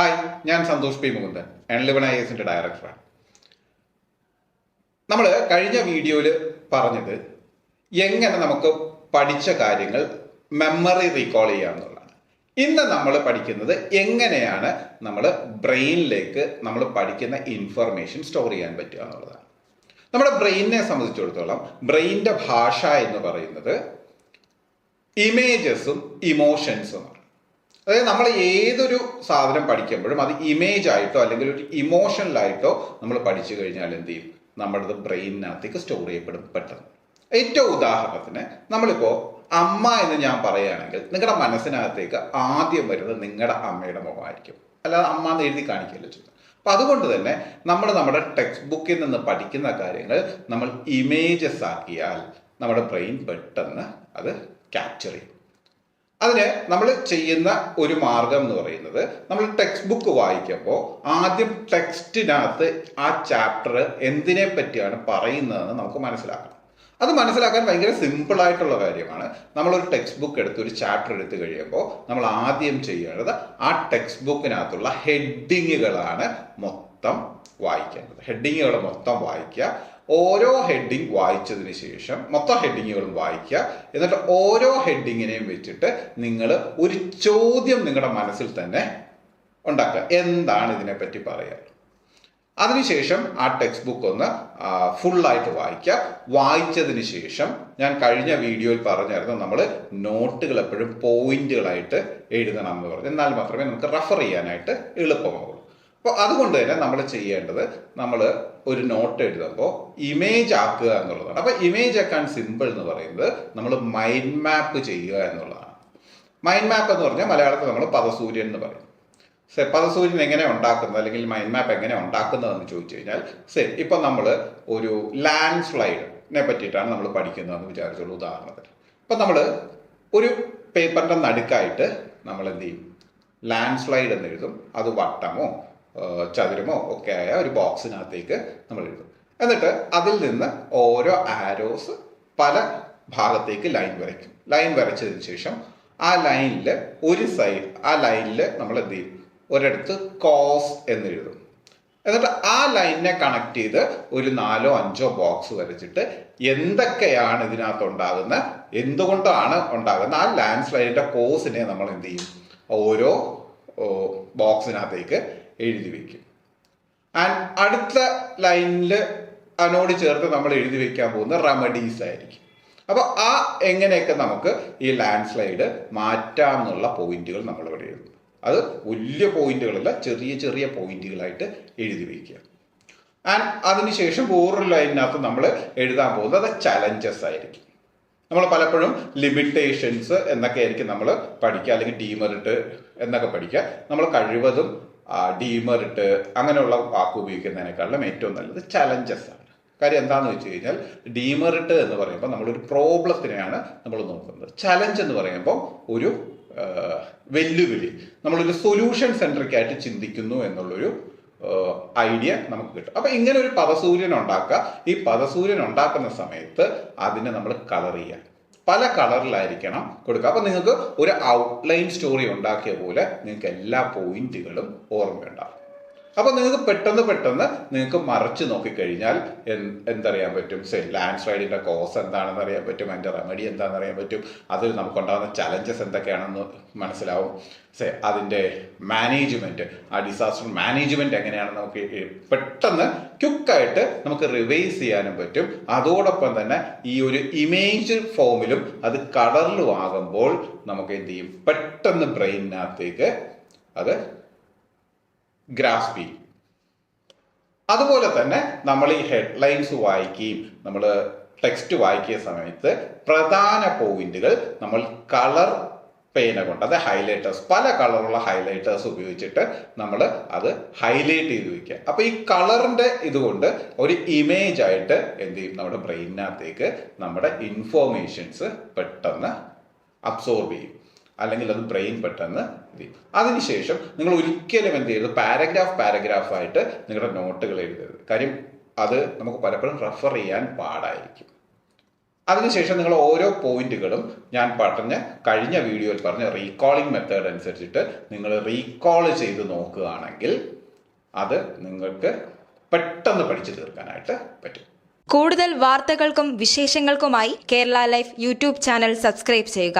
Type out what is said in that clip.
Hi ഞാൻ Santhosh P Mukundan എൺലിവൺ I എസിന്റെ ഡയറക്ടറാണ് നമ്മൾ കഴിഞ്ഞ വീഡിയോയിൽ പറഞ്ഞത് എങ്ങനെ നമുക്ക് പഠിച്ച കാര്യങ്ങൾ മെമ്മറി റീകോൾ ചെയ്യാമെന്നുള്ളതാണ് ഇന്ന് നമ്മൾ പഠിക്കുന്നത് എങ്ങനെയാണ് നമ്മൾ ബ്രെയിനിലേക്ക് നമ്മൾ പഠിക്കുന്ന ഇൻഫർമേഷൻ സ്റ്റോർ ചെയ്യാൻ പറ്റുക എന്നുള്ളതാണ്. നമ്മുടെ ബ്രെയിനിനെ സംബന്ധിച്ചിടത്തോളം ബ്രെയിനിന്റെ ഭാഷ എന്ന് പറയുന്നത് ഇമേജസും ഇമോഷൻസുമാണ് അതായത് നമ്മൾ ഏതൊരു സാധനം പഠിക്കുമ്പോഴും അത് ഇമേജ് ആയിട്ടോ അല്ലെങ്കിൽ ഒരു ഇമോഷണലായിട്ടോ നമ്മൾ പഠിച്ചു കഴിഞ്ഞാൽ എന്ത് ചെയ്യും? നമ്മുടെ ബ്രെയിനിനകത്തേക്ക് സ്റ്റോർ ചെയ്യപ്പെടും പെട്ടെന്ന്. ഏറ്റവും ഉദാഹരണത്തിന് നമ്മളിപ്പോൾ അമ്മ എന്ന് ഞാൻ പറയുകയാണെങ്കിൽ നിങ്ങളുടെ മനസ്സിനകത്തേക്ക് ആദ്യം വരുന്നത് നിങ്ങളുടെ അമ്മയുടെ മുഖമായിരിക്കും. അല്ലാതെ അമ്മ എന്ന് എഴുതി കാണിക്കുകയല്ല ചെയ്യുന്നത്. അപ്പം അതുകൊണ്ട് തന്നെ നമ്മൾ നമ്മുടെ ടെക്സ്റ്റ് ബുക്കിൽ നിന്ന് പഠിക്കുന്ന കാര്യങ്ങൾ നമ്മൾ ഇമേജസ് ആക്കിയാൽ നമ്മുടെ ബ്രെയിൻ പെട്ടെന്ന് അത് ക്യാപ്ചർ ചെയ്യും. അതിന് നമ്മൾ ചെയ്യുന്ന ഒരു മാർഗം എന്ന് പറയുന്നത് നമ്മൾ ടെക്സ്റ്റ് ബുക്ക് വായിക്കുമ്പോൾ ആദ്യം ടെക്സ്റ്റിനകത്ത് ആ ചാപ്റ്റർ എന്തിനെ പറ്റിയാണ് പറയുന്നതെന്ന് നമുക്ക് മനസ്സിലാക്കണം. അത് മനസ്സിലാക്കാൻ ഭയങ്കര സിമ്പിൾ ആയിട്ടുള്ള കാര്യമാണ്. നമ്മളൊരു ടെക്സ്റ്റ് ബുക്ക് എടുത്ത് ഒരു ചാപ്റ്റർ എടുത്തു കഴിയുമ്പോൾ നമ്മൾ ആദ്യം ചെയ്യേണ്ടത് ആ ടെക്സ്റ്റ് ബുക്കിനകത്തുള്ള ഹെഡിങ്ങുകളാണ് മൊത്തം വായിക്കേണ്ടത്. ഹെഡിങ്ങുകൾ മൊത്തം വായിക്കുക. ഓരോ ഹെഡിങ് വായിച്ചതിന് ശേഷം മൊത്തം ഹെഡിങ്ങുകളും വായിക്കുക. എന്നിട്ട് ഓരോ ഹെഡിങ്ങിനെയും വെച്ചിട്ട് നിങ്ങൾ ഒരു ചോദ്യം നിങ്ങളുടെ മനസ്സിൽ തന്നെ ഉണ്ടാക്കുക. എന്താണ് ഇതിനെപ്പറ്റി പറയുക അതിനുശേഷം ആ ടെക്സ്റ്റ് ബുക്ക് ഒന്ന് ഫുള്ളായിട്ട് വായിക്കുക. വായിച്ചതിന് ശേഷം ഞാൻ കഴിഞ്ഞ വീഡിയോയിൽ പറഞ്ഞായിരുന്നു നമ്മൾ നോട്ടുകൾ എപ്പോഴും പോയിന്റുകളായിട്ട് എഴുതണം എന്ന് പറഞ്ഞു. എന്നാൽ മാത്രമേ നമുക്ക് റെഫർ ചെയ്യാനായിട്ട് എളുപ്പമാവുള്ളൂ. അപ്പോൾ അതുകൊണ്ട് തന്നെ നമ്മൾ ചെയ്യേണ്ടത് നമ്മൾ ഒരു നോട്ട് എഴുതുമ്പോൾ ഇമേജ് ആക്കുക എന്നുള്ളതാണ്. അപ്പോൾ ഇമേജ് ആക്കാൻ സിമ്പിൾ എന്ന് പറയുന്നത് നമ്മൾ മൈൻഡ് മാപ്പ് ചെയ്യുക എന്നുള്ളതാണ്. മൈൻഡ് മാപ്പ് എന്ന് പറഞ്ഞാൽ മലയാളത്തിൽ നമ്മൾ പദസൂര്യൻ എന്ന് പറയും. സെ പദസൂര്യൻ എങ്ങനെ ഉണ്ടാക്കുന്നത് അല്ലെങ്കിൽ മൈൻഡ് മാപ്പ് എങ്ങനെ ഉണ്ടാക്കുന്നതെന്ന് ചോദിച്ചു കഴിഞ്ഞാൽ സെ ഇപ്പം നമ്മൾ ഒരു ലാൻഡ് സ്ലൈഡിനെ പറ്റിയിട്ടാണ് നമ്മൾ പഠിക്കുന്നതെന്ന് വിചാരിച്ചുള്ളൂ ഉദാഹരണത്തിന്. ഇപ്പം നമ്മൾ ഒരു പേപ്പറിന്റെ നടുക്കായിട്ട് നമ്മൾ എന്ത് ചെയ്യും? ലാൻഡ് സ്ലൈഡ് എന്ന് എഴുതും. അത് വട്ടമോ ചതുരമോ ഒക്കെ ആയ ഒരു ബോക്സിനകത്തേക്ക് നമ്മൾ എഴുതും. എന്നിട്ട് അതിൽ നിന്ന് ഓരോ ആരോസ് പല ഭാഗത്തേക്ക് ലൈൻ വരയ്ക്കും. ലൈൻ വരച്ചതിന് ശേഷം ആ ലൈനിൽ ഒരു സൈഡ് ആ ലൈനിൽ നമ്മൾ എന്ത് ചെയ്യും? ഒരിടത്ത് കോസ് എന്ന് എഴുതും എന്നിട്ട് ആ ലൈനിനെ കണക്ട് ചെയ്ത് ഒരു നാലോ അഞ്ചോ ബോക്സ് വരച്ചിട്ട് എന്തൊക്കെയാണ് ഇതിനകത്ത് ഉണ്ടാകുന്ന എന്തുകൊണ്ടാണ് ഉണ്ടാകുന്ന ആ ലാൻഡ് സ്ലൈഡിന്റെ കോസിനെ നമ്മൾ എന്ത് ചെയ്യും? ഓരോ ബോക്സിനകത്തേക്ക് എഴുതി വെക്കും. ആൻഡ് അടുത്ത ലൈനിൽ അതിനോട് ചേർത്ത് നമ്മൾ എഴുതി വെക്കാൻ പോകുന്ന റെമഡീസ് ആയിരിക്കും. അപ്പോൾ ആ എങ്ങനെയൊക്കെ നമുക്ക് ഈ ലാൻഡ് സ്ലൈഡ് മാറ്റാം എന്നുള്ള പോയിന്റുകൾ നമ്മളിവിടെ എഴുതും അത് വലിയ പോയിന്റുകളല്ല ചെറിയ ചെറിയ പോയിന്റുകളായിട്ട് എഴുതി വയ്ക്കുക ആൻഡ് അതിനുശേഷം വേറൊരു ലൈനിനകത്ത് നമ്മൾ എഴുതാൻ പോകുന്നത് ചലഞ്ചസ് ആയിരിക്കും. നമ്മൾ പലപ്പോഴും ലിമിറ്റേഷൻസ് എന്നൊക്കെ ആയിരിക്കും നമ്മൾ പഠിക്കുക അല്ലെങ്കിൽ ഡീമെറിറ്റ് എന്നൊക്കെ പഠിക്കുക. നമ്മൾ കഴിവതും ഡീമെറിറ്റ് അങ്ങനെയുള്ള വാക്ക് ഉപയോഗിക്കുന്നതിനേക്കാളും ഏറ്റവും നല്ലത് ചലഞ്ചസ് ആണ്. കാര്യം എന്താണെന്ന് വെച്ച് കഴിഞ്ഞാൽ ഡീമറിട്ട് എന്ന് പറയുമ്പോൾ നമ്മളൊരു പ്രോബ്ലത്തിനെയാണ് നമ്മൾ നോക്കുന്നത്. ചലഞ്ച് എന്ന് പറയുമ്പോൾ ഒരു വെല്ലുവിളി. നമ്മളൊരു സൊല്യൂഷൻ സെൻട്രിക് ആയിട്ട് ചിന്തിക്കുന്നു എന്നുള്ളൊരു ഐഡിയ നമുക്ക് കിട്ടും. അപ്പൊ ഇങ്ങനെ ഒരു പദസൂര്യൻ ഉണ്ടാക്കുക. ഈ പദസൂര്യൻ ഉണ്ടാക്കുന്ന സമയത്ത് അതിനെ നമ്മൾ കളർ ചെയ്യുക പല കളറിലായിരിക്കണം കൊടുക്കുക. അപ്പൊ നിങ്ങൾക്ക് ഒരു ഔട്ട്ലൈൻ സ്റ്റോറി ഉണ്ടാക്കിയ പോലെ നിങ്ങൾക്ക് എല്ലാ പോയിന്റുകളും ഓർമ്മയുണ്ടാവും. അപ്പൊ നിങ്ങൾക്ക് പെട്ടെന്ന് പെട്ടെന്ന് നിങ്ങൾക്ക് മറച്ചു നോക്കിക്കഴിഞ്ഞാൽ എന്തറിയാൻ പറ്റും? ലാൻഡ് സ്ലൈഡിന്റെ കോസ് എന്താണെന്ന് അറിയാൻ പറ്റും? അതിന്റെ റെമഡി എന്താണെന്ന് അറിയാൻ പറ്റും? അതിൽ നമുക്കുണ്ടാകുന്ന ചലഞ്ചസ് എന്തൊക്കെയാണെന്ന് മനസ്സിലാവും. സെ അതിന്റെ മാനേജ്മെന്റ് ആ ഡിസാസ്റ്റർ മാനേജ്മെന്റ് എങ്ങനെയാണെന്ന് നമുക്ക് പെട്ടെന്ന് ക്യുക്കായിട്ട് നമുക്ക് റിവൈസ് ചെയ്യാനും പറ്റും. അതോടൊപ്പം തന്നെ ഈ ഒരു ഇമേജ് ഫോമിലും അത് കളറിലും ആകുമ്പോൾ നമുക്ക് എന്ത് ചെയ്യും? പെട്ടെന്ന് ബ്രെയിനിനകത്തേക്ക് അത് ഗ്രാസ്പ് ചെയ്യും അതുപോലെ തന്നെ നമ്മൾ ഈ ഹെഡ്ലൈൻസ് വായിക്കുകയും നമ്മൾ ടെക്സ്റ്റ് വായിക്കിയ സമയത്ത് പ്രധാന പോയിന്റുകൾ നമ്മൾ കളർ പേന കൊണ്ട് അത് ഹൈലൈറ്റേഴ്സ് പല കളറുള്ള ഹൈലൈറ്റേഴ്സ് ഉപയോഗിച്ചിട്ട് നമ്മൾ അത് ഹൈലൈറ്റ് ചെയ്ത് വയ്ക്കുക അപ്പോൾ ഈ കളറിന്റെ ഇതുകൊണ്ട് ഒരു ഇമേജ് ആയിട്ട് എന്ത് ചെയ്യും? നമ്മുടെ ബ്രെയിനിനകത്തേക്ക് നമ്മുടെ ഇൻഫോർമേഷൻസ് പെട്ടെന്ന് അബ്സോർബ് ചെയ്യും. അല്ലെങ്കിൽ അത് ബ്രെയിൻ പെട്ടെന്ന് അതിനുശേഷം നിങ്ങൾ ഒരിക്കലും എന്ത് ചെയ്യരുത് പാരഗ്രാഫ് പാരഗ്രാഫായിട്ട് നിങ്ങളുടെ നോട്ടുകൾ എഴുതരുത്. കാര്യം അത് നമുക്ക് പലപ്പോഴും റെഫർ ചെയ്യാൻ പാടായിരിക്കും. അതിനുശേഷം നിങ്ങൾ ഓരോ പോയിന്റുകളും ഞാൻ പറഞ്ഞ കഴിഞ്ഞ വീഡിയോയിൽ പറഞ്ഞ റീകോളിംഗ് മെത്തേഡ് അനുസരിച്ചിട്ട് നിങ്ങൾ റീകോൾ ചെയ്ത് നോക്കുകയാണെങ്കിൽ അത് നിങ്ങൾക്ക് പെട്ടെന്ന് പഠിച്ചു തീർക്കാനായിട്ട് പറ്റും. കൂടുതൽ വാർത്തകൾക്കും വിശേഷങ്ങൾക്കുമായി Kerala life YouTube channel subscribe ചെയ്യുക.